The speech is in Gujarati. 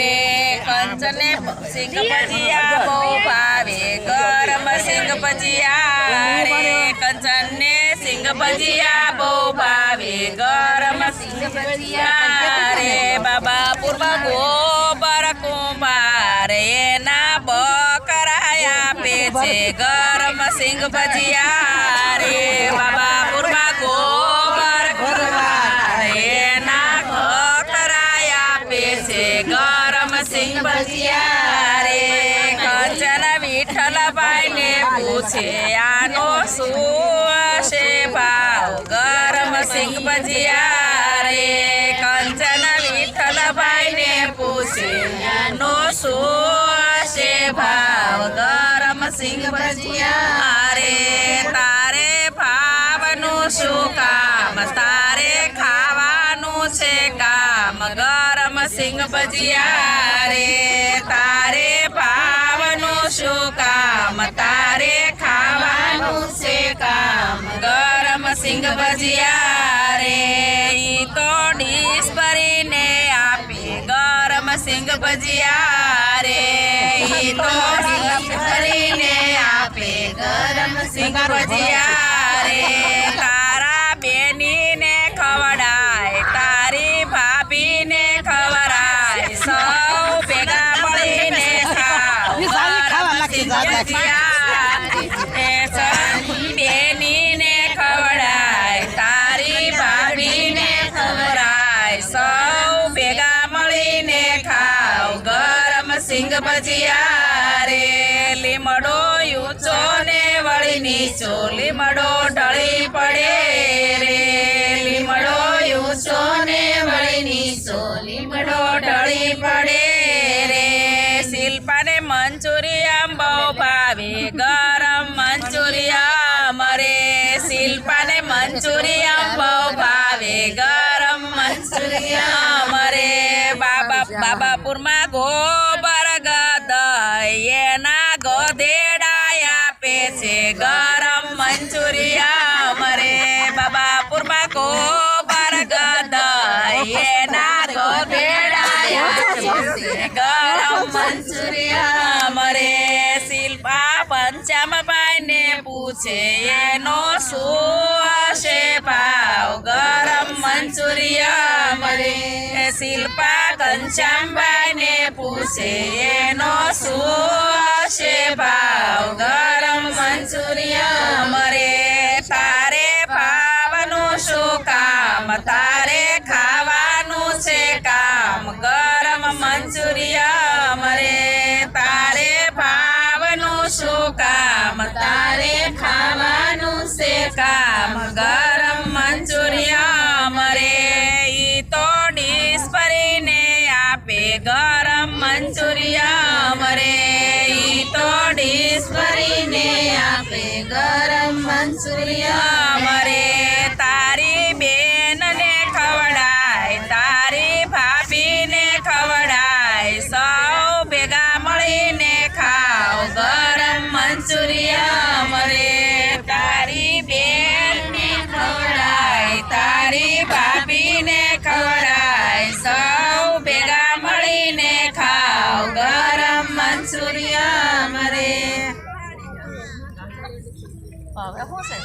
રે કંચને સિંગ ભજીયા બહુ ભાવે. ગરમ સિંગ ભજીયા રે કંચને સિંગ ભજીયા બહુ ભાવે. ગરમ સિંગ ભજીયા રે, બાબા પૂર્વ ગોબર કુંભાર એના બકરાયા આપે છે. ગરમ સિંગ ભજીયા રે, બાબા ભજીયા રે કંચન વિઠ્ઠલભાઈ ને પૂછે, આનો શું છે ભાવ? ગરમ સિંગ ભજીયા રે કંચન વિઠ્ઠલભાઈ ને પૂછે, આનો શું ભાવ? ગરમ સિંગ ભજીયા રે તારે ભાવનું શું કામ? તારે ખાવાનું છે કામ? ગરમ સિંગ ભજીયા રે તારે પાવાનું શું કામ? તારે ખાવાનું છે કામ? ગરમ સિંહ ભજીયા રે તો ડીશ ભરીને આપી. ગરમ સિંહ ભજીયા રે તો ડીશ ભરીને આપે. ગરમ સિંહ ભજીયા સિંગ ભજીયા લીમડો ઊંચો ને વળી નીચો લીમડો ઢળી પડે રે. લીમડો ઊંચો ને વળી નીચો લીમડો ઢળી પડે રે. શિલ્પાને મંચુરિયા બહુ ભાવે, ગરમ મંચુરિયા મરે શિલ્પાને મંચુરિયા બહુ ભાવે, ગરમ મંચુરિયા મરે બાબા, બાબાપુરમાં ગોબર આપે છે ગરમ મંચુરિયમ મરે બાબા એના ગધેડા ગરમ મંચુરિયા. મરે શિલ્પા પંચામભાઈ ને પૂછે, એનો શું હશે ભાવ? ગરમ મંચુરિયા. મરે શિલ્પા ઘનશ્યામભાઈ ને પૂછે, એનો શું હશે ભાવ? શું કામ તારે ખાવાનું છે કામ ગરમ મંચુરિયમ રે ઈ તો ડીશ ભરીને આપે ગરમ મંચુરિયમ રે ઈ તો ડીશ ભરીને આપે ગરમ મંચુરિયમ હવે શું છે.